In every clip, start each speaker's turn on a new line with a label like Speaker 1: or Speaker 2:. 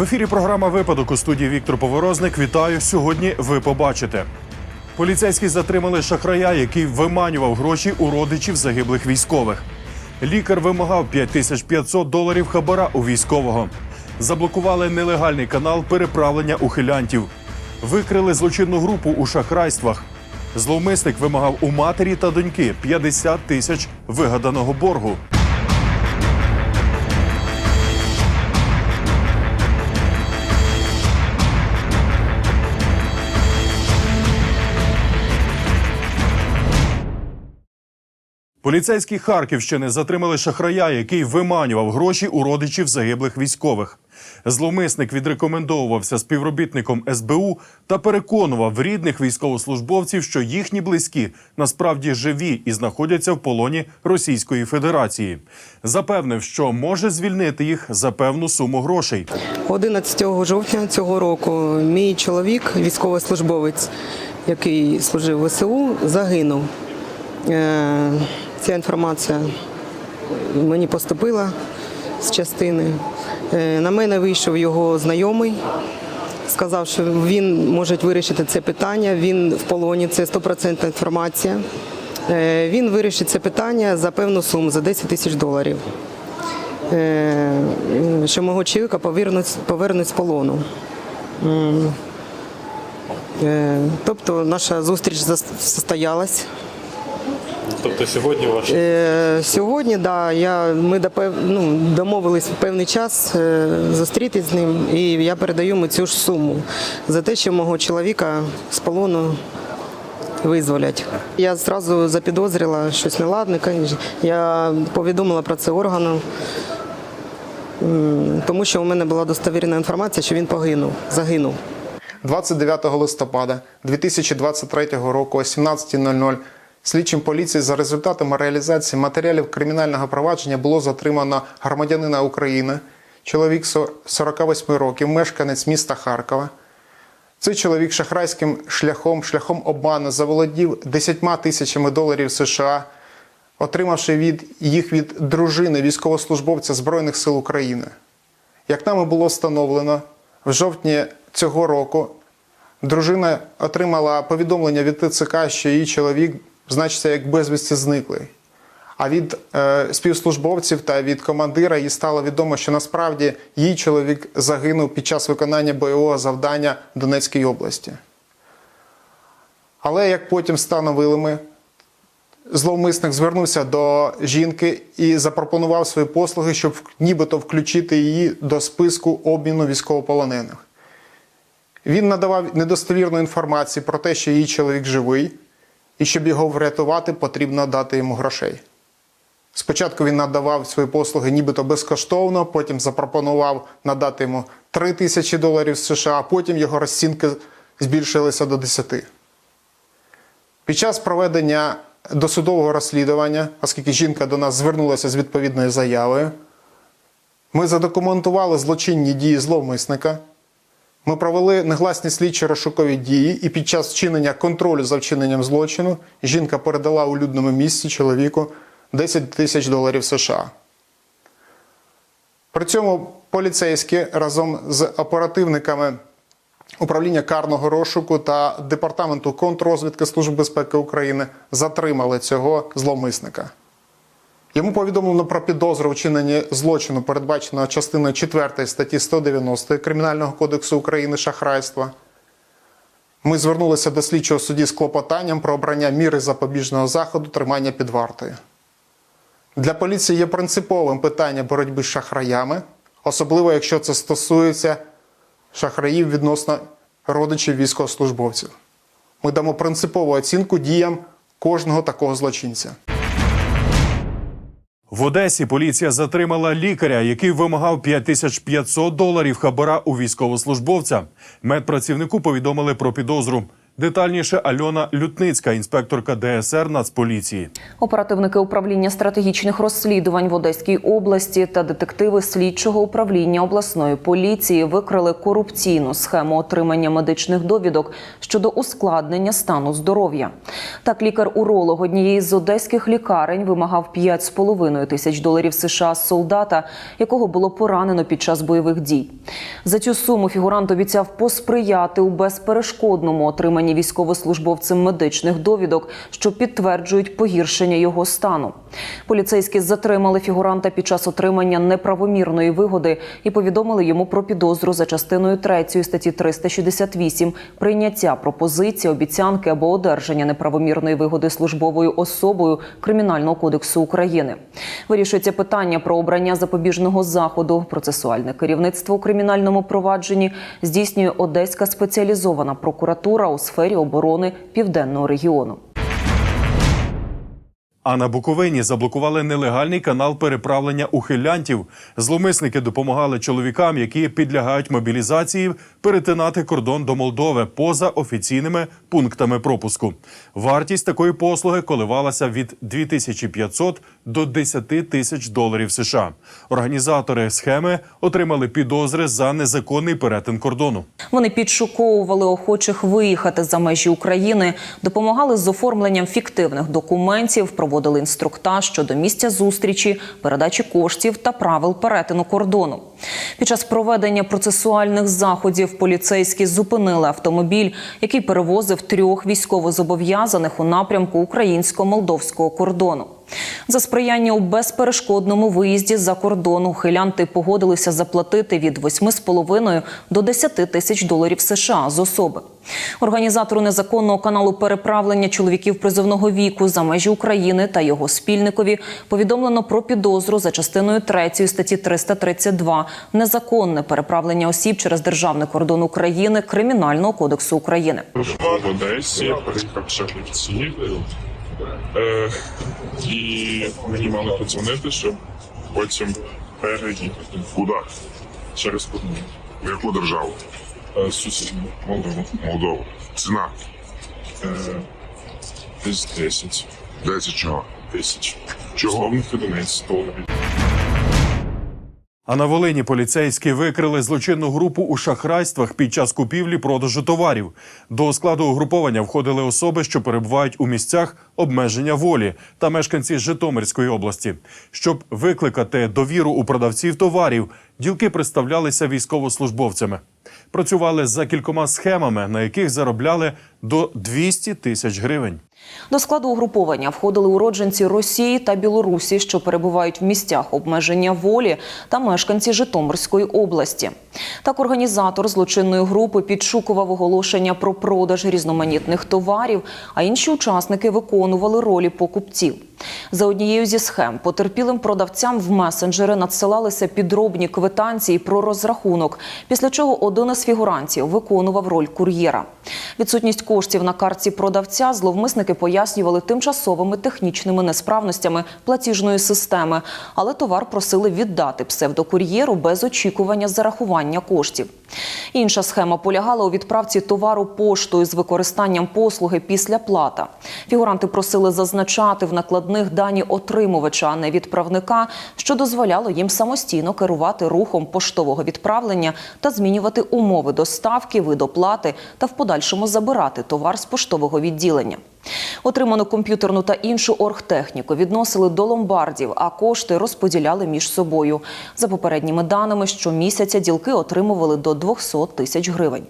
Speaker 1: В ефірі програма Випадок у студії Віктор Поворозник. Вітаю. Сьогодні ви побачите. Поліцейські затримали шахрая, який виманював гроші у родичів загиблих військових. Лікар вимагав 5500 доларів хабара у військового. Заблокували нелегальний канал переправлення ухилянтів. Викрили злочинну групу у шахрайствах. Зловмисник вимагав у матері та доньки 50 тисяч вигаданого боргу. Поліцейські Харківщини затримали шахрая, який виманював гроші у родичів загиблих військових. Зловмисник відрекомендовувався співробітником СБУ та переконував рідних військовослужбовців, що їхні близькі насправді живі і знаходяться в полоні Російської Федерації. Запевнив, що може звільнити їх за певну суму грошей.
Speaker 2: 11 жовтня цього року мій чоловік, військовослужбовець, який служив в ВСУ, загинув. Ця інформація мені поступила з частини. Е, На мене вийшов його знайомий, сказав, що він може вирішити це питання. Він в полоні, це 100% інформація. Е, Він вирішить це питання за певну суму, за 10 тисяч доларів. Е, що мого чоловіка повернуть, з полону. Тобто наша зустріч состоялась.
Speaker 3: Тобто сьогодні ваш
Speaker 2: Е, Сьогодні да, я, ми допев, ну, домовились в певний час е, зустрітись з ним, і я передаю йому цю ж суму за те, що мого чоловіка з полону визволять. Я зразу запідозрила щось неладне. Я повідомила про це органу, м, тому що у мене була достовірна інформація, що він погинув, загинув.
Speaker 4: 29 листопада 2023 року о 17.00 слідчим поліції за результатами реалізації матеріалів кримінального провадження було затримано громадянина України, чоловік 48 років, мешканець міста Харкова. Цей чоловік шахрайським шляхом, шляхом обману заволодів 10 тисячами доларів США, отримавши від їх від дружини військовослужбовця Збройних сил України. Як нами було встановлено, в жовтні цього року дружина отримала повідомлення від ТЦК, що її чоловік значиться як безвісті зниклий. А від е, співслужбовців та від командира їй стало відомо, що насправді її чоловік загинув під час виконання бойового завдання в Донецькій області. Але як потім встановили ми, зловмисник звернувся до жінки і запропонував свої послуги, щоб нібито включити її до списку обміну військовополонених. Він надавав недостовірну інформацію про те, що її чоловік живий, і щоб його врятувати, потрібно дати йому грошей. Спочатку він надавав свої послуги нібито безкоштовно, потім запропонував надати йому 3 тисячі доларів США, а потім його розцінки збільшилися до 10. Під час проведення досудового розслідування, оскільки жінка до нас звернулася з відповідною заявою, ми задокументували злочинні дії зловмисника. Ми провели негласні слідчі розшукові дії, і під час вчинення контролю за вчиненням злочину жінка передала у людному місці чоловіку 10 тисяч доларів США. При цьому поліцейські разом з оперативниками управління карного розшуку та департаменту контррозвідки Служби безпеки України затримали цього зловмисника. Йому повідомлено про підозру у вчиненні злочину, передбаченого частиною 4 статті 190 Кримінального кодексу України шахрайства. Ми звернулися до слідчого судді з клопотанням про обрання міри запобіжного заходу тримання під вартою. Для поліції є принциповим питання боротьби з шахраями, особливо якщо це стосується шахраїв відносно родичів військовослужбовців. Ми дамо принципову оцінку діям кожного такого злочинця.
Speaker 1: В Одесі поліція затримала лікаря, який вимагав 5500 доларів хабара у військовослужбовця. Медпрацівнику повідомили про підозру. Детальніше Альона Лютницька, інспекторка ДСР Нацполіції.
Speaker 5: Оперативники управління стратегічних розслідувань в Одеській області та детективи слідчого управління обласної поліції викрили корупційну схему отримання медичних довідок щодо ускладнення стану здоров'я. Так, лікар-уролог однієї з одеських лікарень вимагав 5,5 тисяч доларів США з солдата, якого було поранено під час бойових дій. За цю суму фігурант обіцяв посприяти у безперешкодному отриманні військовослужбовцем медичних довідок, що підтверджують погіршення його стану. Поліцейські затримали фігуранта під час отримання неправомірної вигоди і повідомили йому про підозру за частиною 3 статті 368 прийняття пропозиції, обіцянки або одержання неправомірної вигоди службовою особою Кримінального кодексу України. Вирішується питання про обрання запобіжного заходу. Процесуальне керівництво у кримінальному провадженні здійснює Одеська спеціалізована прокуратура у сфері оборони південного регіону.
Speaker 1: А на Буковині заблокували нелегальний канал переправлення ухилянтів. Зловмисники допомагали чоловікам, які підлягають мобілізації, перетинати кордон до Молдови поза офіційними пунктами пропуску. Вартість такої послуги коливалася від 2500 до 10 тисяч доларів США. Організатори схеми отримали підозри за незаконний перетин кордону.
Speaker 5: Вони підшуковували охочих виїхати за межі України, допомагали з оформленням фіктивних документів, проводили інструктаж щодо місця зустрічі, передачі коштів та правил перетину кордону. Під час проведення процесуальних заходів поліцейські зупинили автомобіль, який перевозив трьох військовозобов'язаних у напрямку українсько-молдовського кордону. За сприяння у безперешкодному виїзді за кордон ухилянти погодилися заплатити від 8,5 до 10 тисяч доларів США з особи. Організатору незаконного каналу переправлення чоловіків призовного віку за межі України та його спільникові повідомлено про підозру за частиною 3 статті 332 незаконне переправлення осіб через державний кордон України Кримінального кодексу України.
Speaker 6: в Одесі, приїхав в Чернівці. Е, і мені мали подзвонити, щоб потім переїхати.
Speaker 7: Куда?
Speaker 6: Через кордон.
Speaker 7: В яку державу?
Speaker 6: Е, Сусідню Молдову.
Speaker 7: Молдову. Ціна
Speaker 6: Е, десь 10
Speaker 7: 10 чого?
Speaker 6: тисяч.
Speaker 7: Чого?
Speaker 6: Словних одиниць доларів.
Speaker 1: А на Волині поліцейські викрили злочинну групу у шахрайствах під час купівлі продажу товарів. До складу угруповання входили особи, що перебувають у місцях обмеження волі та мешканці Житомирської області. Щоб викликати довіру у продавців товарів, ділки представлялися військовослужбовцями. Працювали за кількома схемами, на яких заробляли до 200 тисяч гривень.
Speaker 5: До складу угруповання входили уродженці Росії та Білорусі, що перебувають в місцях обмеження волі, та мешканці Житомирської області. Так, організатор злочинної групи підшукував оголошення про продаж різноманітних товарів, а інші учасники виконували ролі покупців. За однією зі схем потерпілим продавцям в месенджери надсилалися підробні квитанції про розрахунок, після чого один із фігурантів виконував роль кур'єра. Відсутність коштів на картці продавця зловмисники пояснювали тимчасовими технічними несправностями платіжної системи, але товар просили віддати псевдокур'єру без очікування зарахування коштів. Інша схема полягала у відправці товару поштою з використанням послуги після плата. Фігуранти просили зазначати в накладних дані отримувача, а не відправника, що дозволяло їм самостійно керувати рухом поштового відправлення та змінювати умови доставки, вид оплати та в подальшому забирати товар з поштового відділення. Отриману комп'ютерну та іншу оргтехніку відносили до ломбардів, а кошти розподіляли між собою. За попередніми даними, щомісяця ділки отримували до 200 тисяч гривень.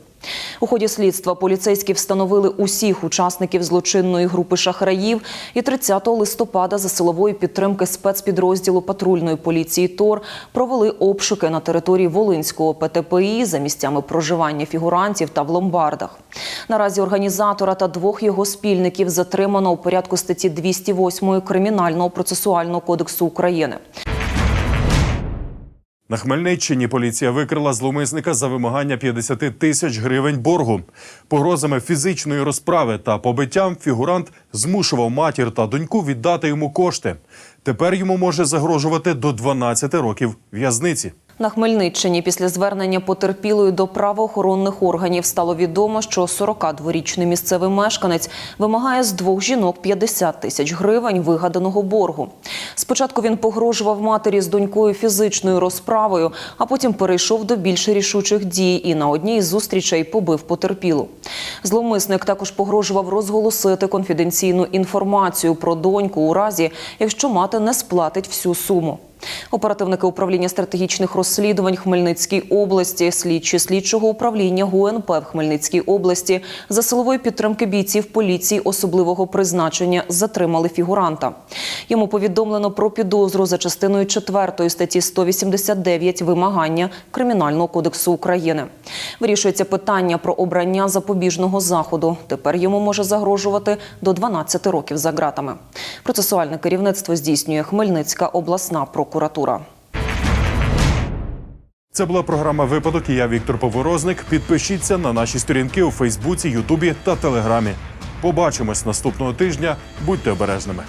Speaker 5: У ході слідства поліцейські встановили усіх учасників злочинної групи шахраїв і 30 листопада за силової підтримки спецпідрозділу патрульної поліції ТОР провели обшуки на території Волинського ПТПІ за місцями проживання фігурантів та в ломбардах. Наразі організатора та двох його спільників затримано у порядку статті 208 Кримінального процесуального кодексу України.
Speaker 1: На Хмельниччині поліція викрила зловмисника за вимагання 50 тисяч гривень боргу. Погрозами фізичної розправи та побиттям фігурант змушував матір та доньку віддати йому кошти. Тепер йому може загрожувати до 12 років в'язниці.
Speaker 5: На Хмельниччині після звернення потерпілої до правоохоронних органів стало відомо, що 42-річний місцевий мешканець вимагає з двох жінок 50 тисяч гривень вигаданого боргу. Спочатку він погрожував матері з донькою фізичною розправою, а потім перейшов до більш рішучих дій і на одній із зустрічей побив потерпілу. Зловмисник також погрожував розголосити конфіденційну інформацію про доньку у разі, якщо мати не сплатить всю суму. Оперативники управління стратегічних розслідувань Хмельницькій області, слідчі слідчого управління ГУНП в Хмельницькій області за силової підтримки бійців поліції особливого призначення затримали фігуранта. Йому повідомлено про підозру за частиною 4 статті 189 вимагання Кримінального кодексу України. Вирішується питання про обрання запобіжного заходу. Тепер йому може загрожувати до 12 років за ґратами. Процесуальне керівництво здійснює Хмельницька обласна прокуратура.
Speaker 1: Це була програма Випадок. і Я Віктор Поворозник. Підпишіться на наші сторінки у Фейсбуці, Ютубі та Телеграмі. Побачимось наступного тижня. Будьте обережними.